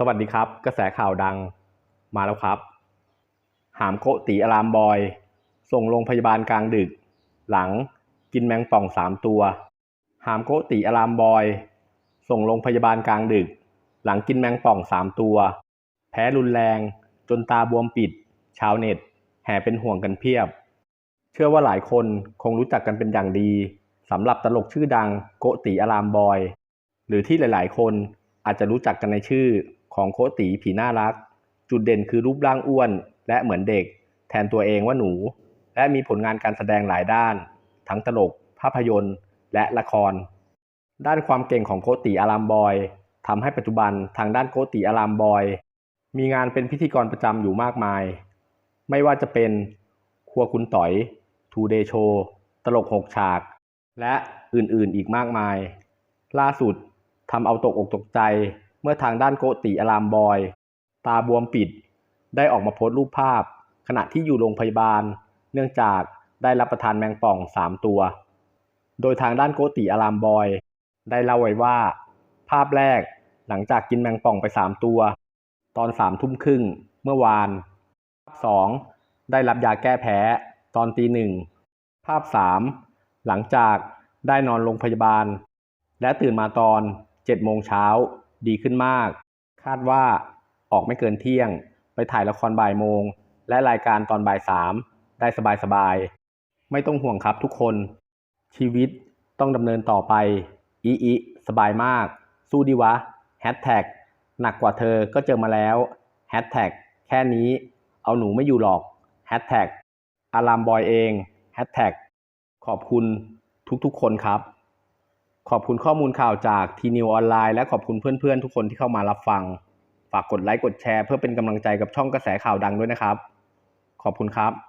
สวัสดีครับ กระแสข่าวดังมาแล้วครับ หามโกตีอารามบอย ส่งโรงพยาบาลกลางดึก หลังกินแมงป่องสามตัว หามโกตีอารามบอย ส่งโรงพยาบาลกลางดึก หลังกินแมงป่องสามตัว แพ้รุนแรง จนตาบวมปิด ชาวเน็ต แห่เป็นห่วงกันเพียบ เชื่อว่าหลายคนคงรู้จักกันเป็นอย่างดีสำหรับตลกชื่อดังโกติอารามบอย หรือที่หลาย ๆ คนอาจจะรู้จักกันในชื่อ ของโกติผีน่ารัก จุดเด่นคือรูปร่างอ้วน และเหมือนเด็ก แทนตัวเองว่าหนู และมีผลงานการแสดงหลายด้าน ทั้งตลก ภาพยนตร์ และละคร ด้านความเก่งของโกติอารามบอยทำให้ปัจจุบันทางด้านโกติอารามบอย มีงานเป็นพิธีกรประจำอยู่มากมาย ไม่ว่าจะเป็นครัวคุณต๋อยทูเดโชตลกหกฉาก และอื่นๆอีกมากมาย ล่าสุดทำเอาตกอกตกใจ มื่อทางด้านโกติอารามบอย ตาบวมปิด ได้ออกมาโพสต์รูปภาพ ขณะที่อยู่โรงพยาบาล เนื่องจากได้รับประทานแมงป่องสามตัว โดยทางด้านโกติอารามบอย ได้เล่าไว้ว่า ภาพแรกหลังจากกินแมงป่องไปสามตัว ตอนสามทุ่มครึ่งเมื่อวาน ภาพสองได้รับยาแก้แพ้ตอนตีหนึ่งภาพสามหลังจากได้นอนโรงพยาบาล และตื่นมาตอนเจ็ดโมงเช้า ดีขึ้นมาก คาดว่าออกไม่เกินเที่ยง ไปถ่ายละครบ่ายโมง และรายการตอนบ่ายสามได้สบายๆ ไม่ต้องห่วงครับทุกคน ชีวิตต้องดำเนินต่อไป อีอีสบายมาก สู้ดีวะแฮชแท็กหนักกว่าเธอก็เจอมาแล้วแฮชแท็กแค่นี้เอาหนูไม่อยู่หรอกแฮชแท็กอารามบอยเองแฮชแท็กขอบคุณทุกๆคนครับ ขอบคุณข้อมูลข่าวจากทีนิวออนไลน์และขอบคุณเพื่อนๆ ทุกคนที่เข้ามารับฟัง ฝากกดไลค์กดแชร์เพื่อเป็นกำลังใจกับช่องกระแสข่าวดังด้วยนะครับ ขอบคุณครับ